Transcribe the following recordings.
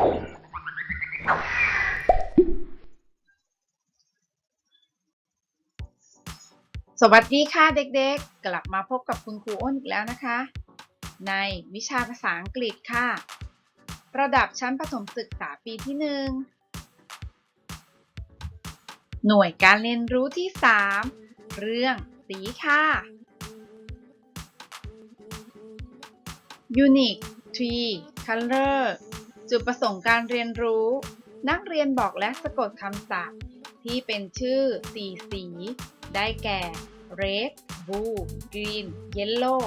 สวัสดีค่ะเด็กๆ กลับมาพบกับคุณครูอ้นอีกแล้วนะคะ ในวิชาภาษาอังกฤษค่ะ ระดับชั้นประถมศึกษาปีที่หนึ่งหน่วยการเรียนรู้ที่ 3 เรื่องสีค่ะ Unique Tree Color จุดประสงค์การเรียนรู้ นักเรียนบอกและสะกดคำศัพท์ ที่เป็นชื่อสีสี ได้แก่ red blue green yellow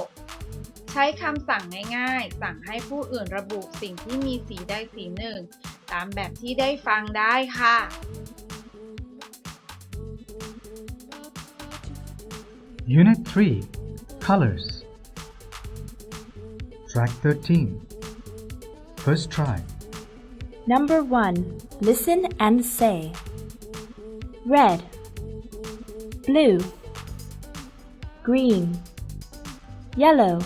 ใช้คำสั่งง่ายๆ สั่งให้ผู้อื่นระบุสิ่งที่มีสีใดสีหนึ่ง ตามแบบที่ได้ฟังได้ค่ะ Unit 3 Colors Track 13 First try Number 1. Listen and say. Red, blue, green, yellow,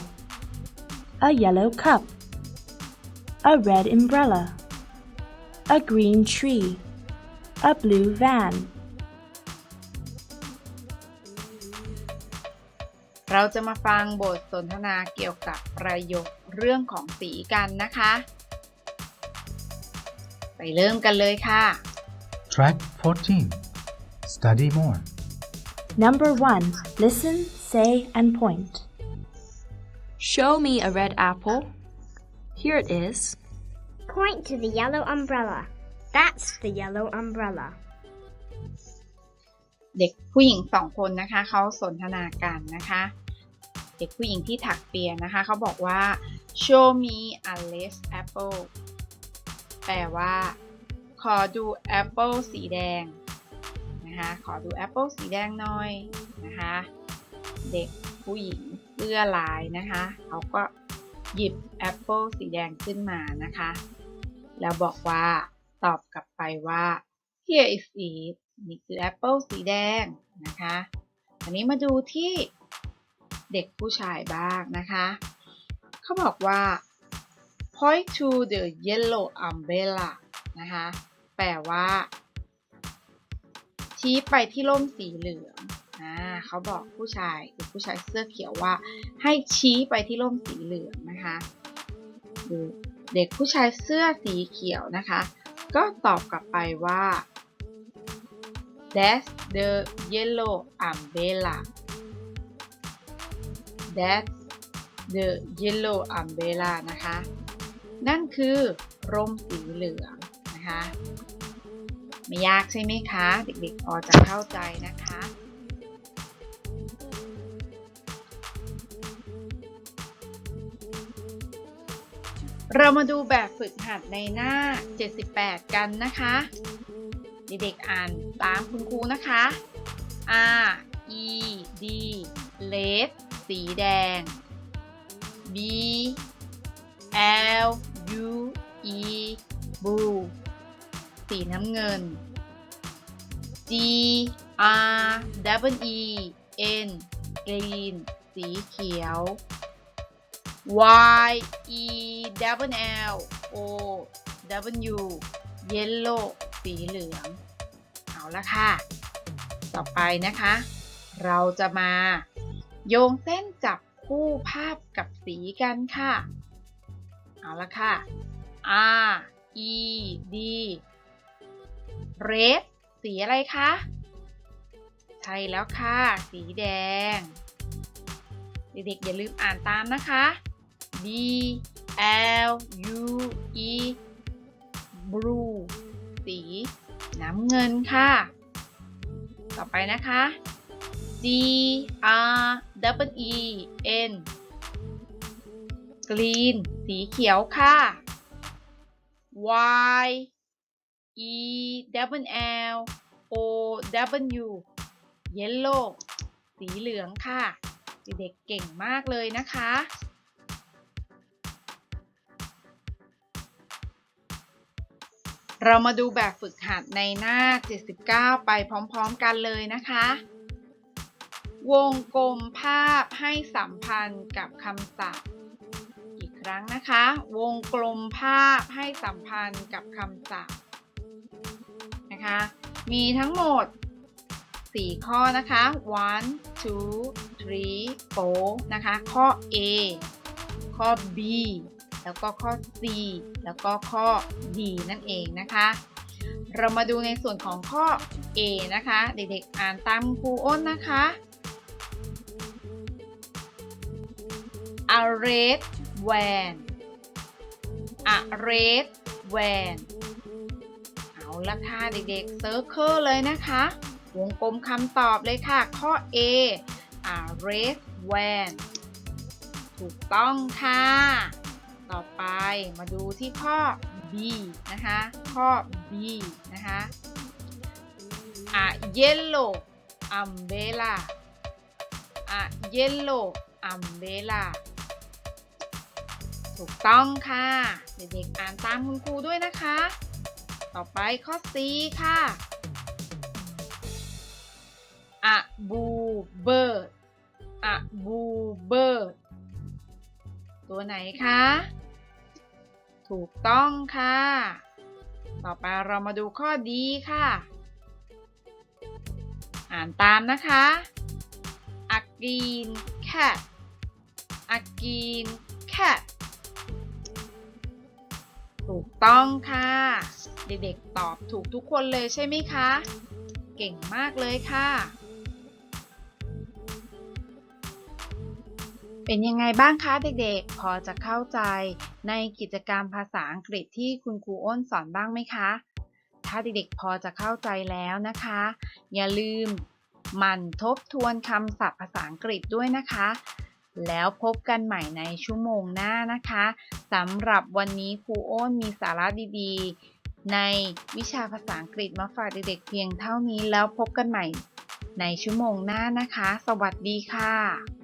a yellow cup, a red umbrella, a green tree, a blue van. เราจะมาฟังบทสนทนาเกี่ยวกับประโยคเรื่องของสีกันนะคะ ไปเริ่มกันเลยค่ะ Track 14 Study more Number 1. Listen, say, and point. Show me a red apple. Here it is. Point to the yellow umbrella. That's the yellow umbrella. เด็กผู้หญิงสองคนนะคะเขาสนทนากันนะคะ เด็กผู้หญิงที่ถักเปียนะคะเขาบอกว่า show me a red apple แปลว่า ขอดูแอปเปิลสีแดงนะคะขอดูแอปเปิลสีแดงหน่อยนะคะเด็กผู้หญิงเสื้อลายนะคะเขาก็หยิบแอปเปิลสีแดงขึ้นมานะคะ แล้วบอกว่าตอบกลับไปว่า here is it นี่คือแอปเปิลสีแดงนะคะอันนี้มาดูที่เด็กผู้ชายบ้างนะคะ เขาบอกว่า point to the yellow umbrella นะคะ แปลว่า ชี้ไปที่ร่มสีเหลือง อ่าเขาบอกผู้ชายเด็กผู้ชายเสื้อเขียวว่า ให้ชี้ไปที่ร่มสีเหลืองนะคะดูเด็กผู้ชายเสื้อสีเขียวนะคะ ก็ตอบกลับไปว่า That's the yellow umbrella That's the yellow umbrella นะคะ นั่นคือร่มสีเหลืองนะคะ ไม่ยากใช่ไหมคะ เด็กๆพอจะเข้าใจนะคะเรามาดูแบบฝึกหัดในหน้า 78 กันนะคะ เด็กๆอ่านตามคุณครูนะคะ R E D red สีแดง B L U E blue สีน้ำเงิน G R W E N green สีเขียว Y E W L O W yellow สีเหลือง เอาละค่ะ ต่อไปนะคะ เราจะมาโยงเส้นจับคู่ภาพกับสีกันค่ะ เอาละค่ะ R E D red สีอะไรคะ ใช่แล้วค่ะ สีแดง เด็กๆอย่าลืมอ่านตามนะคะ B L U E blue สีน้ำเงินค่ะ ต่อไปนะคะ G R W E N green สีเขียวค่ะ Y E W L O W yellow สีเหลืองค่ะ เด็กเก่งมากเลยนะคะ เรามาดูแบบฝึกหัดในหน้า 79 ไปพร้อมๆกันเลยนะคะ วงกลมภาพให้สัมพันธ์กับคำศัพท์ ครั้งนะคะ วงกลมภาพให้สัมพันธ์กับคำศัพท์นะคะ มีทั้งหมด 4 ข้อนะคะ one two three four นะคะ ข้อ A ข้อ B แล้วก็ข้อ C แล้วก็ข้อ D นั่นเองนะคะ เรามาดูในส่วนของข้อ A นะคะ เด็กๆ อ่านตามครูอ้นนะคะ a red van a red van เอาละค่ะเด็กๆเซอร์เคิลเลยนะคะ วงกลมคำตอบเลยค่ะ ข้อ A a red van ถูกต้องค่ะ ต่อไปมาดูที่ข้อ B นะคะ ข้อ B นะคะ a yellow umbrella a yellow umbrella ถูกต้องค่ะ เด็กๆอ่านตามคุณครูด้วยนะคะ ต่อไปข้อ C ค่ะ a blue bird a blue bird ตัวไหนคะ ถูกต้องค่ะ ต่อไปเรามาดูข้อดีค่ะ อ่านตามนะคะ a green cat a green cat ถูก ต้องค่ะ เด็กๆตอบถูกทุกคนเลยใช่ไหมคะ เก่งมากเลยค่ะ เป็นยังไงบ้างคะเด็กๆ พอจะเข้าใจในกิจกรรมภาษาอังกฤษที่คุณครูอ้นสอนบ้างไหมคะ ถ้าเด็กๆพอจะเข้าใจแล้วนะคะ อย่าลืมมันทบทวนคำศัพท์ภาษาอังกฤษด้วยนะคะ แล้วพบกันใหม่ในชั่วโมงหน้านะคะสำหรับวันนี้ครูโอ้นมีสาระดีๆ ในวิชาภาษาอังกฤษมาฝากเด็กๆเพียงเท่านี้แล้วพบกันใหม่ในชั่วโมงหน้านะคะ สวัสดีค่ะ